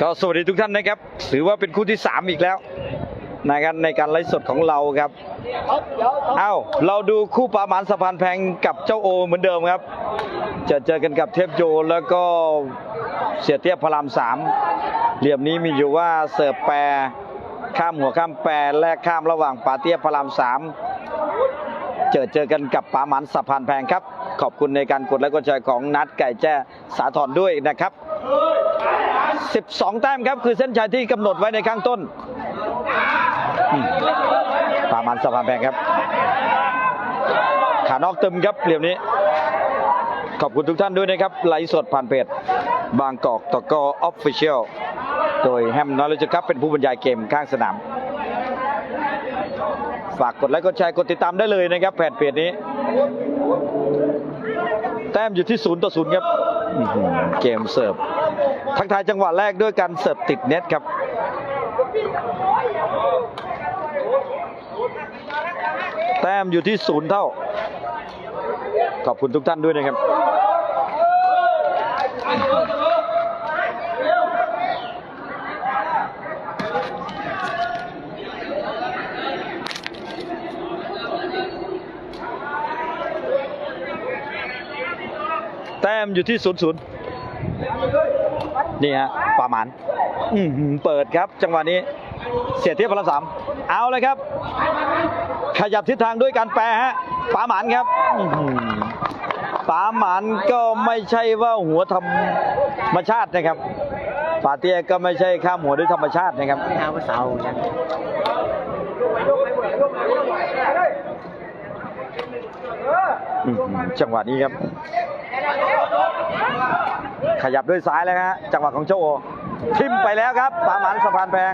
ก็สวัสดีทุกท่านนะครับถือว่าเป็นคู่ที่ 3 อีกแล้วนะครับในการไลฟ์สดของเราครับเอ้าเราดูคู่ปาหมานสะพานแพงกับเจ้าโอเหมือนเดิมครับ จะเจอกันกับเทพโยแล้วก็เสียเทียบพรามสามเหลี่ยมนี้มีอยู่ว่าเสิร์ฟแปรข้ามหัวข้ามแปรแลกข้ามระหว่างปาเตียบพรามสามเจอเจอกันกับปาหมันสะพานแพงครับ ขอบคุณในการกดและกดแชร์ของนัดไก่แจ้สาธรด้วยนะครับ 12 แต้มครับคือเส้นชัยที่กำหนดไว้ในข้างต้นปรามันสะพานแพงครับ ขานอกตึมครับเหลี่ยมนี้ ขอบคุณทุกท่านด้วยนะครับ ไลฟ์สดผ่านเพจบางกอกตะกอออฟฟิเชียลโดยแฮมนอเลจครับเป็นผู้บรรยายเกมข้างสนาม ฝากกดไลค์กดแชร์กดติดตามได้เลยนะครับแผ่นเพจนี้ แต้มอยู่ที่ศูนย์ต่อศูนย์ครับ เกมเสิร์ฟ ทักทายจังหวะแรกด้วยการเสิร์ฟติดเน็ตครับแต้มอยู่ที่ศูนย์เท่า ขอบคุณทุกท่านด้วยนะครับ แต้มอยู่ที่ศูนย์ศูนย์ นี่ฮะป่าหมันอื้อหือเปิดครับ จังหวะนี้ เสียเทียบพลังสามเอาเลยครับ ขยับทิศทางด้วยการแปรฮะป่าหมันครับอื้อหือป่าหมันก็ไม่ใช่ว่าหัวธรรมชาตินะครับป่าเตี้ยก็ไม่ใช่ข้ามหัวด้วยธรรมชาตินะครับไม่เอาภาษาเอาจังอื้อหือจังหวะนี้ครับ ขยับด้วยซ้ายแล้วฮะจังหวะของเจ้าโอทิมไปแล้วครับปาหมันสะพานแพง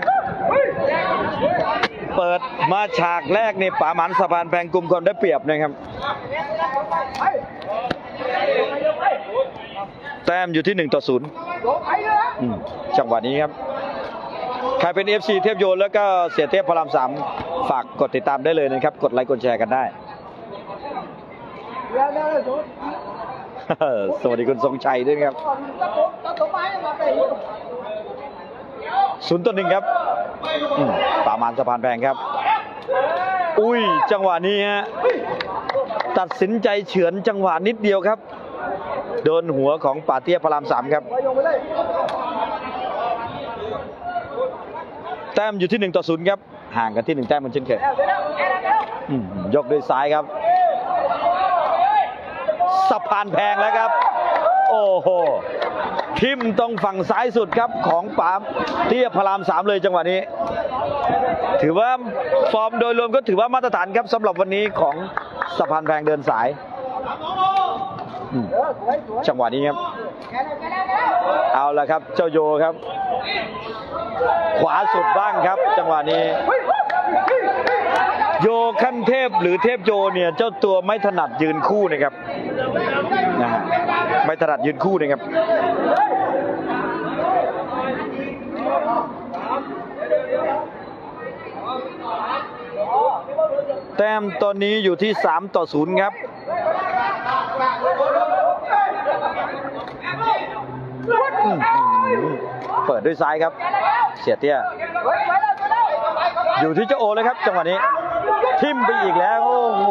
เปิดมาฉากแรกนี่ปาหมันสะพานแพงกลุ่มคนได้เปรียบนะครับ แต้มอยู่ที่1ต่อ0อืมจังหวะนี้ครับ ใครเป็น FC เทพโยนแล้วก็เสียเทพพระรามสามฝากกดติดตามได้เลยนะครับ กดไลค์กดแชร์กันได้ สวัสดีคุณทรงชัยด้วยครับศูนย์ต่อหนึ่งครับอืมป่ามันสะพานแพงครับ อุ้ยจังหวะนี้ฮะตัดสินใจเฉือนจังหวะนิดเดียวครับ โดนหัวของป่าเตี้ยพระรามสามครับ แต้มอยู่ที่หนึ่งต่อศูนย์ครับ ห่างกันที่หนึ่งแต้มเหมันเช่นเคยยกด้วยซ้ายครับ สะพานแพงแล้วครับ โอ้โหทิมตรงฝั่งซ้ายสุดครับของปามเตี้ยพรามสามเลยจังหวะนี้ ถือว่าฟอร์มโดยรวมก็ถือว่ามาตรฐานครับสำหรับวันนี้ของสะพานแพงเดินสาย จังหวะนี้ครับ เอาละครับเจ้าโยครับ ขวาสุดบ้างครับ จังหวะนี้ โยขั้นเทพหรือเทพโยเนี่ยเจ้าตัวไม่ถนัดยืนคู่นะครับ นะไม่ถนัดยืนคู่นะครับแต้มตอนนี้อยู่ที่ 3 ต่อ 0 ครับ เปิดด้วยซ้ายครับ เสียเตี้ย อยู่ที่เจ้าโอเลยครับ จังหวะนี้ ทิมไปอีกแล้ว โอ้โห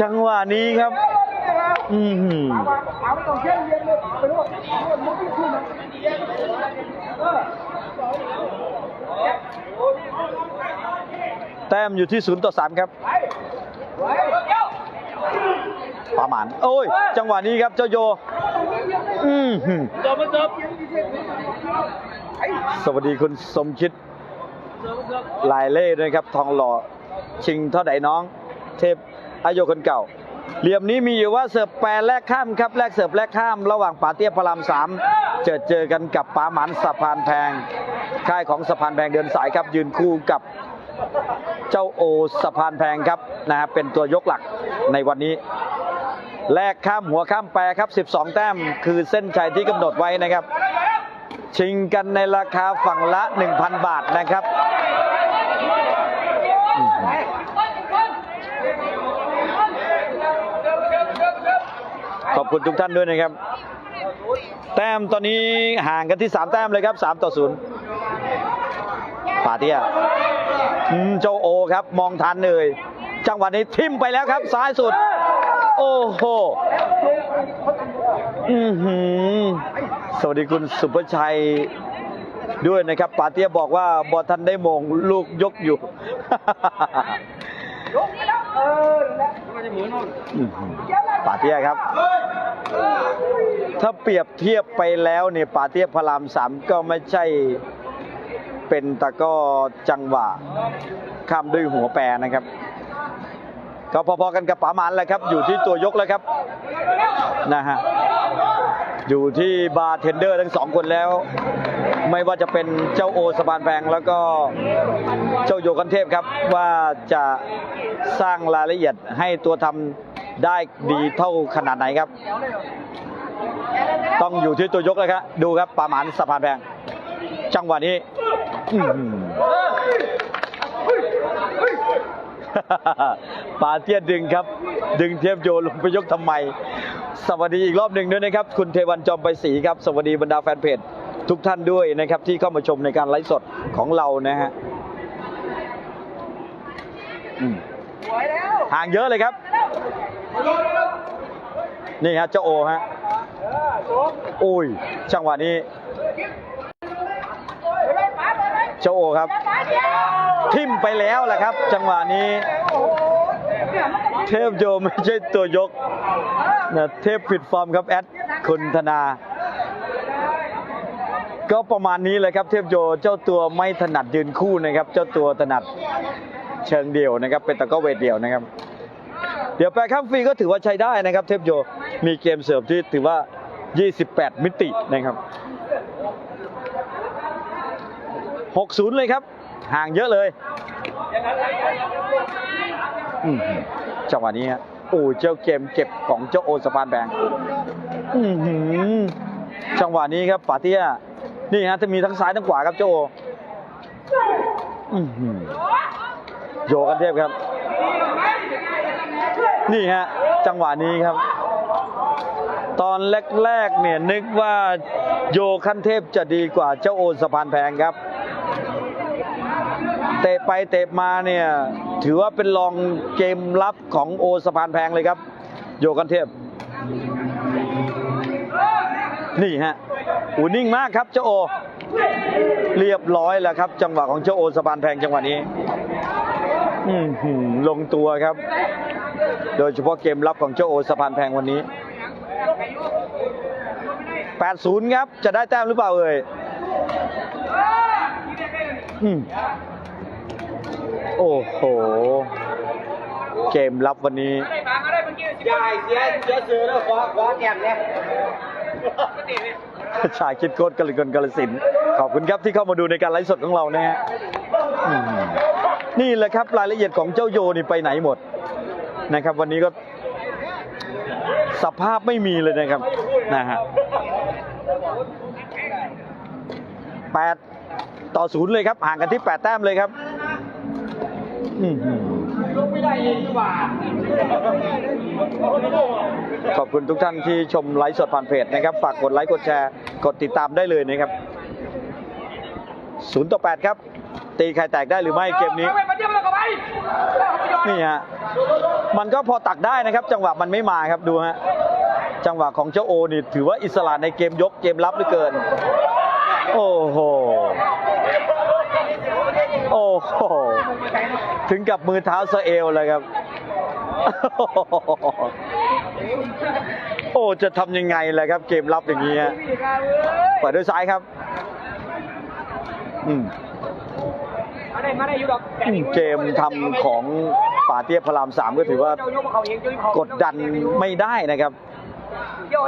จังหวะนี้ครับ อือหือแต้มอยู่ที่0ต่อ3ครับประมาณโอ้ย จังหวะนี้ครับเจ้าโย อือหือสวัสดีคุณสมคิดลายเล่ด้วยครับ ทองหล่อชิงเท่าไหน้อง เทพอายุคนเก่า เหลี่ยมนี้มีอยู่ว่าเสิร์ฟแปรแลกข้ามครับแลกเสิร์ฟแลกข้ามระหว่างป่าเตี้ยพระรามสามเจอเจอกันกับป่าหมันสะพานแพง ค่ายของสะพานแพงเดินสายครับยืนคู่กับเจ้าโอสะพานแพงครับนะฮะเป็นตัวยกหลักในวันนี้ แลกข้ามหัวข้ามแปรครับ 12 แต้มคือเส้นชัยที่กำหนดไว้นะครับ ชิงกันในราคาฝั่งละ 1,000 บาทนะครับอืม ขอบคุณทุกท่านด้วยนะครับ แต้มตอนนี้ห่างกันที่ 3 แต้มเลยครับ 3 ต่อ 0ปาเตียอืมเจ้าโอครับมองทันเลย จังหวะนี้ทิมไปแล้วครับ ซ้ายสุด โอ้โหอือหือสวัสดีคุณสุภชัยด้วยนะครับปาเตียบอกว่าบอทันได้มงลูกยกอยู่อื้อหือ ปาเตียครับ ถ้าเปรียบเทียบไปแล้วเนี่ยปาเตียพระรามสามก็ไม่ใช่เป็นตะกร้อจังหวะข้ามด้วยหัวแปรนะครับ ก็พอๆกันกับป๋ามันแหละครับ อยู่ที่ตัวยกแล้วครับนะฮะอยู่ที่บาร์เทนเดอร์ทั้งสองคนแล้ว ไม่ว่าจะเป็นเจ้าโอสะพานแพงแล้วก็เจ้าโยกันเทพครับว่าจะสร้างรายละเอียดให้ตัวทำ ได้ดีเท่าขนาดไหนครับ ต้องอยู่ที่ตัวยกเลยครับ ดูครับปาหมานสะพานแพง จังหวะนี้ปาเตี้ยดึงครับ ดึงเทพโยลงไปยกทำไม สวัสดีอีกรอบหนึ่งด้วยนะครับ คุณเทวันจอมไปศรีครับ สวัสดีบรรดาแฟนเพจทุกท่านด้วยนะครับ ที่เข้ามาชมในการไลฟ์สดของเรานะฮะห่างเยอะเลยครับ นี่ฮะเจ้าโอฮะโอ้ยจังหวะนี้ เจ้าโอครับ ทิ่มไปแล้วแหละครับ จังหวะนี้ เทพโยไม่ใช่ตัวยกนะเทพผิดฟอร์มครับแอดคุณธนา ก็ประมาณนี้เลยครับเทพโยเจ้าตัวไม่ถนัดยืนคู่นะครับ เจ้าตัวถนัดเชิงเดี่ยวนะครับ เป็นตะก้อเวทเดี่ยวนะครับ เดี๋ยวแปรข้ามฟรีก็ถือว่าใช้ได้นะครับ เทพโยมีเกมเสร์ฟที่ถือว่า 28 มิตินะครับ 60 เลยครับ ห่างเยอะเลยอืมจังหวะนี้ฮะโอ้เจ้าเกมเก็บของเจ้าโอสะพานแบงจังหวะนี้ครับปาเตียนี่ฮะจะมีทั้งซ้ายทั้งขวาครับเจ้าโออือหือโยกันเทพครับ นี่ฮะจังหวะนี้ครับ ตอนแรกๆเนี่ยนึกว่าโยคันเทพจะดีกว่าเจ้าโอสะพานแพงครับ เตะไปเตะมาเนี่ยถือว่าเป็นรองเกมรับของโอสะพานแพงเลยครับ โยกันเทพ นี่ฮะอูนิ่งมากครับเจ้าโอ เรียบร้อยแล้วครับ จังหวะของเจ้าโอสะพานแพงจังหวะนี้ลงตัวครับ โดยเฉพาะเกมรับของเจ้าโอสะพานแพงวันนี้ 80 ครับ จะได้แต้มหรือเปล่าเอ่ยอืมโอ้โห เกมรับวันนี้ยายเสียเสียซื้อแล้วขอขอแกมเนี่ยชายคิดโคตรกาลกนกาลสินธุ์ขอบคุณครับที่เข้ามาดูในการไลฟ์สดของเรานะฮะอืมนี่แหละครับรายละเอียดของเจ้าโยนี่ไปไหนหมด นะครับ วันนี้ก็สภาพไม่มีเลยนะครับนะฮะแปดต่อศูนย์เลยครับ ห่างกันที่แปดแต้มเลยครับขอบคุณทุกท่านที่ชมไลฟ์สดผ่านเพจนะครับ ฝากกดไลค์กดแชร์กดติดตามได้เลยนะครับ0ต่อ8ครับ ตีใครแตกได้หรือไม่เกมนี้ นี่ฮะมันก็พอตักได้นะครับ จังหวะมันไม่มาครับดูฮะจังหวะของเจ้าโอนี่ถือว่าอิสระในเกมยกเกมรับเหลือเกิน โอ้โหโอ้โหถึงกับมือเท้าสะเอวเลยครับ โอ้จะทำยังไงเล่ะครับ เกมรับอย่างนี้ฮะเปิดด้วยซ้ายครับ อืม เกมทำของป่าเทียบพระรามสามก็ถือว่าเจ้ายกเขาเองเจ้ายเขากดดันไม่ได้นะครับ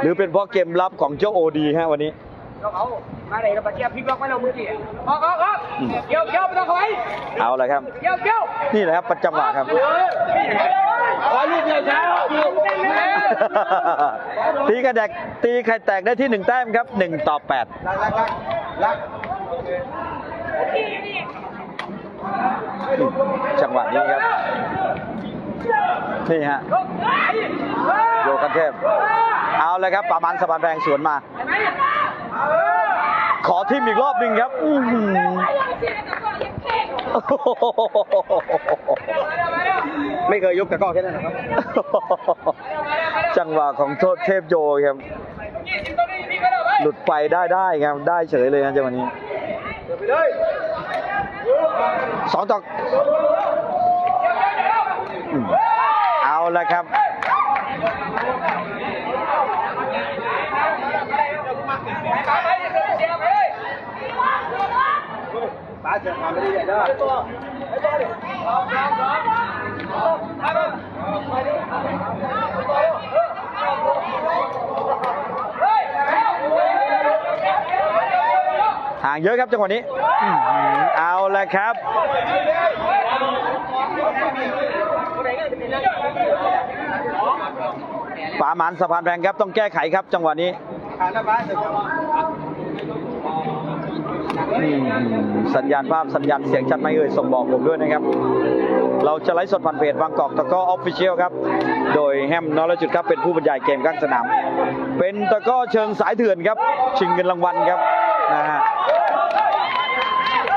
หรือเป็นเพราะเกมรับของเจ้าโอดีฮะวันนี้เขามาได้เราไปเที่ยวพลิกล็อกไว้เราเมื่อกี้ออกออกออกเกี่ยวเกี่ยวไม่ต้องเข้าไปเอาละครับเกี่ยวเกี่ยวนี่แหละครับประจังหวะครับขอลูกเดียวช้าตีกระแดกตีไข่แตกได้ที่หนึ่งแต้มครับหนึ่งต่อแปดลักลักลักลัก จังหวะนี้ครับ นี่ฮะโยกันเทพ เอาเลยครับประมาณสะพานแพงสวนมาเห็นไหมขอทิมอีกรอบหนึ่งครับอื้อหือโอ้โหไม่เคยยกตะกร้อแค่นั้นนะครับ จังหวะของโทษเทพโยครับ หลุดไปได้ได้ครับ ได้เฉยเลยนะจังหวะนี้ สองต่อเอาละครับป้าเสียควาไม่ได้ใหญ่เด้อ ห่างเยอะครับจังหวะนี้อื้อหือเอาละครับป่าหมานสะพานแพงครับต้องแก้ไขครับจังหวะนี้ขาดนะป้าเสียความอืมสัญญาณภาพสัญญาณเสียงชัดไหมเอ่ยส่งบอกผมด้วยนะครับ เราจะไลฟ์สดผ่านเพจบางกอกตะกร้อออฟฟิเชียลครับ โดยแฮมนอรจุดครับเป็นผู้บรรยายเกมข้างสนาม เป็นตะกร้อเชิงสายเถื่อนครับ ชิงเงินรางวัลครับ นะฮะ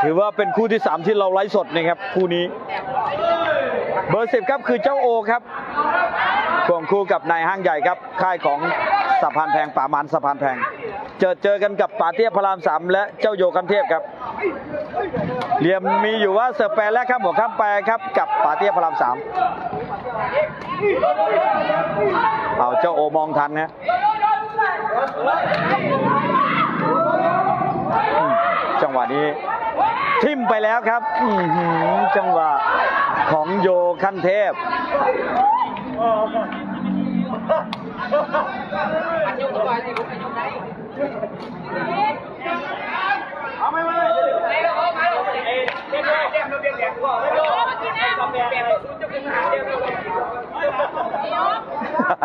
ถือว่าเป็นคู่ที่ 3 ที่เราไลฟ์สดนะครับ คู่นี้ เบอร์สิบครับคือเจ้าโอครับควงคู่กับนายห้างใหญ่ครับ ค่ายของสะพานแพงป่ามันสะพานแพง เจอเจอกันกับป่าเตี้ยพระรามสามและเจ้าโยคันเทพครับเหลี่ยมมีอยู่ว่าเสิร์ฟแปรและข้ามหัวข้ามแปรครับ กับป่าเตี้ยพระรามสามเอาเจ้าโอมองทันนะ จังหวะนี้ ทิ่มไปแล้วครับอืจังหวะของโยคันเทพ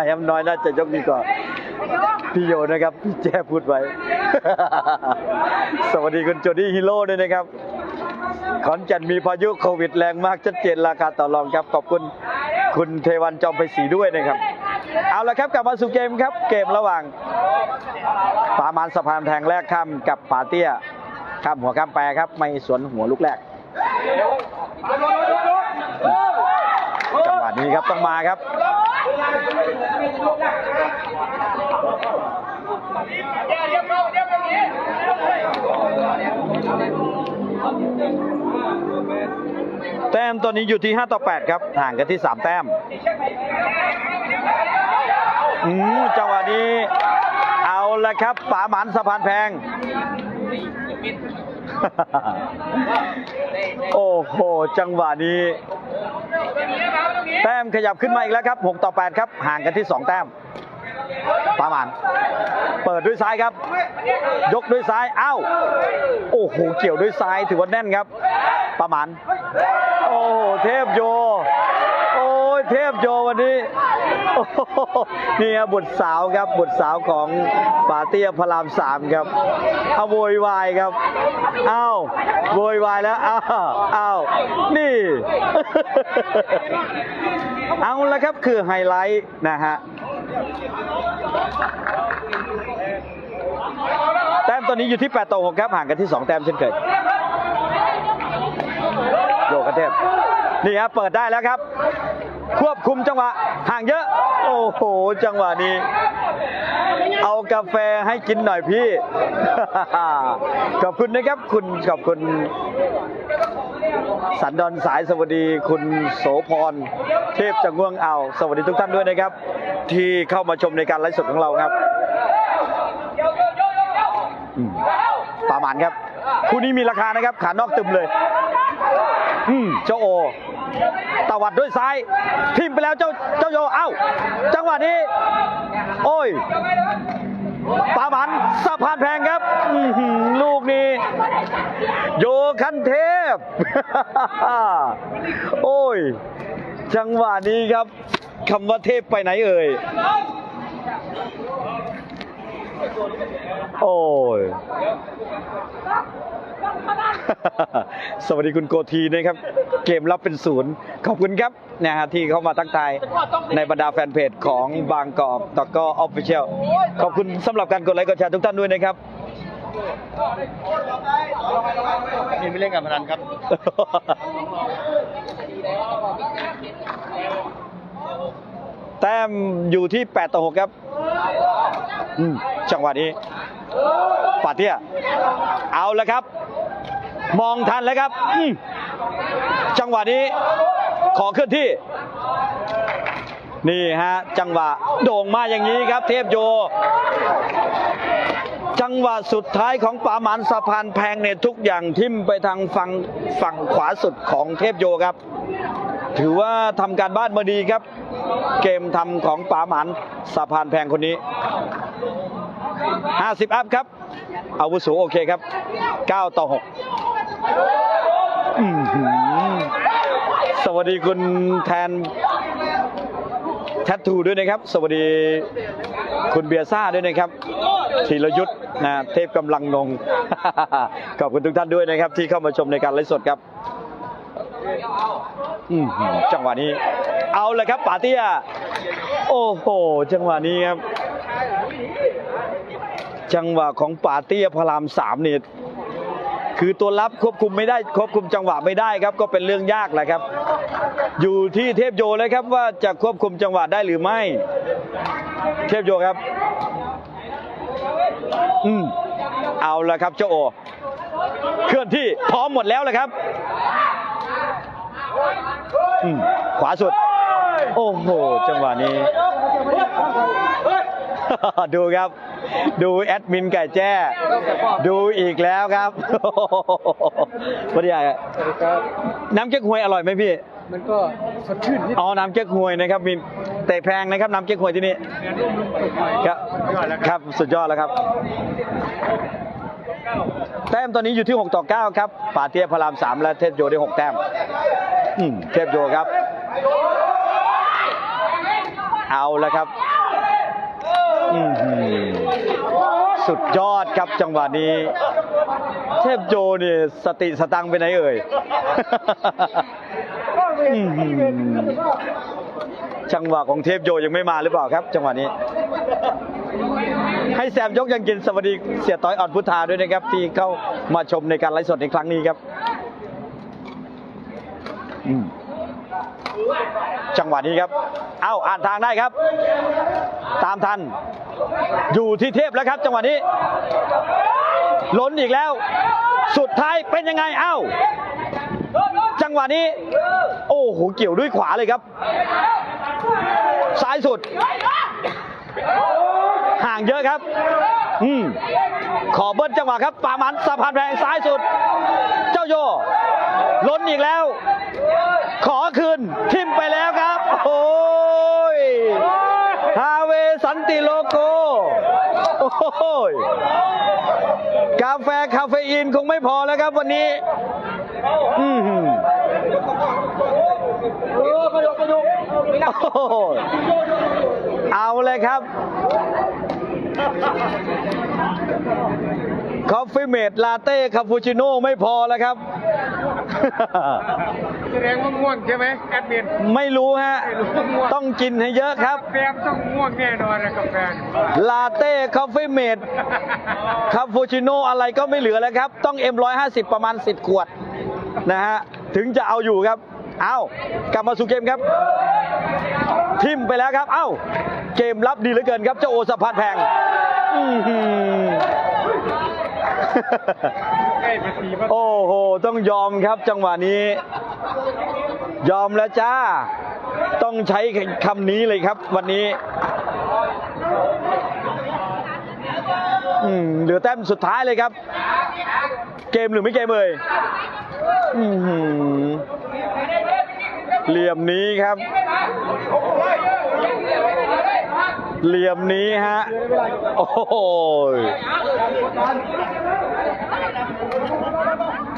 แอมน้อยน่าจะยกดีกว่าพี่โยนะครับพี่แจ้พูดไว้ สวัสดีคุณโจดี้ฮีโร่ด้วยนะครับ ขอนแก่นมีพายุโควิดแรงมากชัดเจนราคาต่อรองครับ ขอบคุณคุณเทวันจอมไพศรีด้วยนะครับ เอาละครับกลับมาสู่เกมครับ เกมระหว่างปามันสะพานแทงแรกข้ามกับปาเตี้ยข้ามหัวข้ามแปรครับ ไม่สวนหัวลูกแรกจังหวะนี้ครับต้องมาครับ แต้มตอนนี้อยู่ที่ 5 ต่อ 8 ครับห่างกันที่ 3 แต้มอืมจังหวะนี้ เอาละครับป๋าหมันสะพานแพง โอ้โห จังหวะนี้ แต้มขยับขึ้นมาอีกแล้วครับ 6 ต่อ 8 ครับ ห่างกันที่ 2 แต้ม ปาหมานเปิดด้วยซ้ายครับ ยกด้วยซ้ายอ้าวโอ้โหเกี่ยวด้วยซ้ายถือว่าแน่นครับปาหมานโอ้โหเทพโย โอ้ยเทพโยวันนี้นี่ครับบุตรสาวครับบุตรสาวของปาเตี้ยพระรามสามครับเอาโวยวายครับอ้าวโวยวายแล้วอ้าวอ้าวนี่ เอาละครับคือไฮไลท์นะฮะ แต้มตอนนี้อยู่ที่8ต่อ6ครับห่างกันที่ 2 แต้มเช่นเคยโยกกระเทพนี่ครับเปิดได้แล้วครับ ควบคุมจังหวะห่างเยอะ โอ้โห จังหวะนี้ เอากาแฟให้กินหน่อยพี่ ขอบคุณนะครับ คุณขอบคุณสันดอนสายสวัสดี คุณโสพร เทพจังง่วงเอา สวัสดีทุกท่านด้วยนะครับ ที่เข้ามาชมในการไลฟ์สดของเราครับอืมประมาณครับ คู่นี้มีราคานะครับ ขานอกตึมเลย อืมเจ้าโอตวัดด้วยซ้าย ทิมไปแล้วเจ้าเจ้าโยเอ้า จังหวะนี้ โอ้ยปาหมันสะพานแพงครับลูกนี้ โยคันเทพ โอ้ย จังหวะนี้ครับคำว่าเทพไปไหนเอ่ย โอ้ย สวัสดีคุณโกทีนะครับ เกมรับเป็นศูนย์ ขอบคุณครับนะฮะที่เข้ามาทักทายในบรรดาแฟนเพจของบางกอกตะก้อออฟฟิเชียล ขอบคุณสำหรับการกดไลค์กดแชร์ทุกท่านด้วยนะครับ นี่ไม่เล่นการพนันครับ แต้มอยู่ที่ 8 ต่อ 6 ครับอืมจังหวะนี้ปาเตี้ยเอาแล้วครับ มองทันแล้วครับอืมจังหวะนี้ ขอเคลื่อนที่ นี่ฮะ จังหวะ โด่งมาอย่างนี้ครับ เทพโย จังหวะสุดท้ายของปาหมันสะพานแพงเนี่ยทุกอย่างทิ่มไปทางฝั่งฝั่งขวาสุดของเทพโยครับ ถือว่าทำการบ้านมาดีครับ เกมทำของปาหมันสะพานแพงคนนี้ 50 อัพครับ อาวุโสโอเคครับ 9 ต่อ6อื้อหือสวัสดีคุณแทนแทททูด้วยนะครับ สวัสดีคุณเบียซ่าด้วยนะครับ ธีรยุทธ์นะเทพกำลังนงขอบคุณทุกท่านด้วยนะครับ ที่เข้ามาชมในการไลฟ์สดครับจังหวะนี้ เอาเลยครับปาเตี้ย โอ้โห จังหวะนี้ครับ จังหวะของปาเตี้ยพระรามสามนี่คือตัวรับควบคุมไม่ได้ควบคุมจังหวะไม่ได้ครับ ก็เป็นเรื่องยากแหละครับ อยู่ที่เทพโยเลยครับว่าจะควบคุมจังหวะได้หรือไม่ เทพโยครับ อืมเอาละครับเจ้าโอ เคลื่อนที่พร้อมหมดแล้วเลยครับอืมขวาสุด โอ้โห จังหวะนี้ ดูครับ ดูแอดมินไก่แจ้ ดูอีกแล้วครับ วันนี้น้ำเก๊กฮวยอร่อยไหมพี่ มันก็สดชื่นนิดอ๋อน้ำเก๊กฮวยนะครับมีแต่แพงนะครับน้ำเก๊กฮวยที่นี่ครับครับสุดยอดแล้วครับ แต้มตอนนี้อยู่ที่ 6 ต่อ 9 ครับป่าเทียพระราม 3 และเทพโยได้ 6 แต้มอืมเทพโยครับ เอาแล้วครับอืมหือสุดยอดครับจังหวะนี้ เทพโยเนี่ยสติสตังค์ไปไหนเอ่ยอืมหือ จังหวะของเทพโยยังไม่มาหรือเปล่าครับ จังหวะนี้ ให้แซมยกยังกินสวัสดีเสียต้อยอ่อนพุทธาด้วยนะครับ ที่เข้ามาชมในการไลฟ์สดในครั้งนี้ครับจังหวะนี้ครับ เอ้าอ่านทางได้ครับ ตามทัน อยู่ที่เทพแล้วครับ จังหวะนี้ล้นอีกแล้ว สุดท้ายเป็นยังไง เอ้า จังหวะนี้ โอ้โหเกี่ยวด้วยขวาเลยครับ ซ้ายสุด ห่างเยอะครับ อืมขอเบิ้ลจังหวะครับปามันสะพานแพงซ้ายสุด เจ้าโยล้นอีกแล้ว ขอคืนทิมไปแล้วครับ โอ้ยฮาเวสันติโลโกโอ้ยกาแฟคาเฟอีนคงไม่พอแล้วครับวันนี้ อืม เออประโยคประโยคไม่ได้โอ้โหเอาเลยครับ คอฟฟี่เมดลาเต้คาปูชิโน่ไม่พอแล้วครับ แสดงว่าง่วงใช่ไหมแอดมินไม่รู้ฮะไม่รู้ง่วงต้องกินให้เยอะครับ แฟมต้องง่วงแน่นอนนะกาแฟลาเต้คอฟฟี่เมดคาปูชิโน่อะไรก็ไม่เหลือแล้วครับ ต้อง M150 ประมาณ10ขวดนะฮะ ถึงจะเอาอยู่ครับ เอากลับมาสู่เกมครับ ทิมไปแล้วครับ เอ้า เกมรับดีเหลือเกินครับ เจ้าโอสะพานแพงโอ้โห ต้องยอมครับจังหวะนี้ ยอมแล้วจ้า ต้องใช้คำนี้เลยครับวันนี้เหลือแต้มสุดท้ายเลยครับ เกมหรือไม่เกมเอ่ย เหลี่ยมนี้ครับ เหลี่ยมนี้ฮะ โอ้โห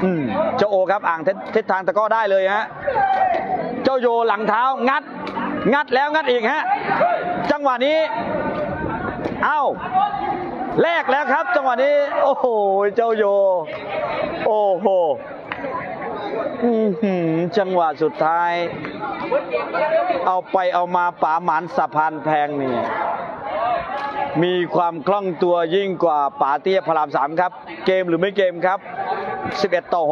อืมเจ้าโอครับอ่างทิศทิศทางตะก้อได้เลยฮะ เจ้าโยหลังเท้างัด งัดแล้วงัดอีกฮะ จังหวะนี้ เอ้าแลกแล้วครับ จังหวะนี้ โอ้โห เจ้าโย โอ้โห จังหวะสุดท้าย เอาไปเอามาป๋าหมานสะพานแพงนี่ มีความคล่องตัวยิ่งกว่าป๋าเตี้ยพระรามสามครับ เกมหรือไม่เกมครับ 11 ต่อ6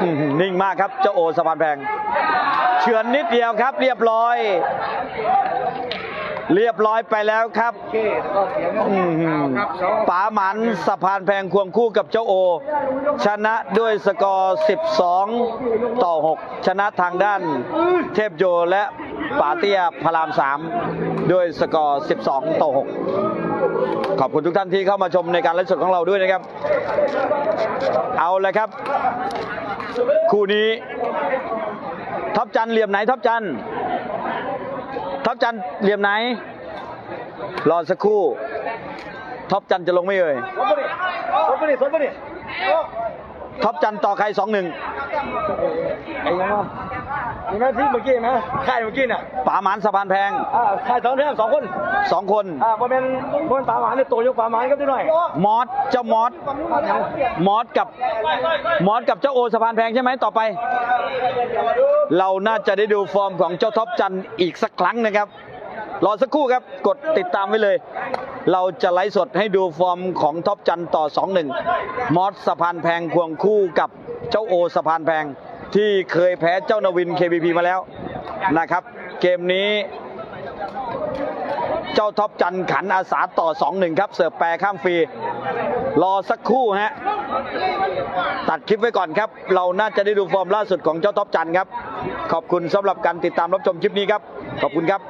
อื้อหือนิ่งมากครับ เจ้าโอสะพานแพง เฉือนนิดเดียวครับ เรียบร้อย เรียบร้อยไปแล้วครับโอเคแล้วก็เสียงอื้อหือป๋าหมันสะพานแพงควงคู่กับเจ้าโอ ชนะด้วยสกอร์ 12 ต่อ 6 ชนะทางด้านเทพโยและป๋าเตี้ยพระราม 3 ด้วยสกอร์ 12 ต่อ 6 ขอบคุณทุกท่านที่เข้ามาชมในการไลฟ์สดของเราด้วยนะครับ เอาเลยครับ คู่นี้ท็อปจันเหลี่ยมไหนท็อปจัน ท็อปจันเหลี่ยมไหน รอสักครู่ท็อปจันจะลงไหม่เอ่ยรถไปดิรถไปดิรถไปดิท็อปจันต่อใครสองหนึ่ง ไอ้ยังวะมีไหมพี่เมื่อกี้ไหมค่ายเมื่อกี้เนี่ยป๋าหมานสะพานแพงอ่าค่ายสองเท่าสองคนสองคนอ่าพอเป็นพอเป็นป่าหมานเนี่ยตัวยกป่าหมานก็ได้หน่อยมอสเจ้ามอสมอสกับมอสกับเจ้าโอสะพานแพงใช่ไหมต่อไป เราน่าจะได้ดูฟอร์มของเจ้าท็อปจันอีกสักครั้งนะครับรอสักครู่ครับ กดติดตามไว้เลย เราจะไลฟ์สดให้ดูฟอร์มของท็อปจันต่อ 2-1 มอสสะพานแพงควงคู่กับเจ้าโอสะพานแพง ที่เคยแพ้เจ้านวิน KBP มาแล้วนะครับ เกมนี้ เจ้าท็อปจันขันอาสาต่อ 2-1 ครับ เสิร์ฟแปรข้ามฟรี รอสักครู่ฮะตัดคลิปไว้ก่อนครับ เราน่าจะได้ดูฟอร์มล่าสุดของเจ้าท็อปจันครับ ขอบคุณสำหรับการติดตามรับชมคลิปนี้ครับ ขอบคุณครับ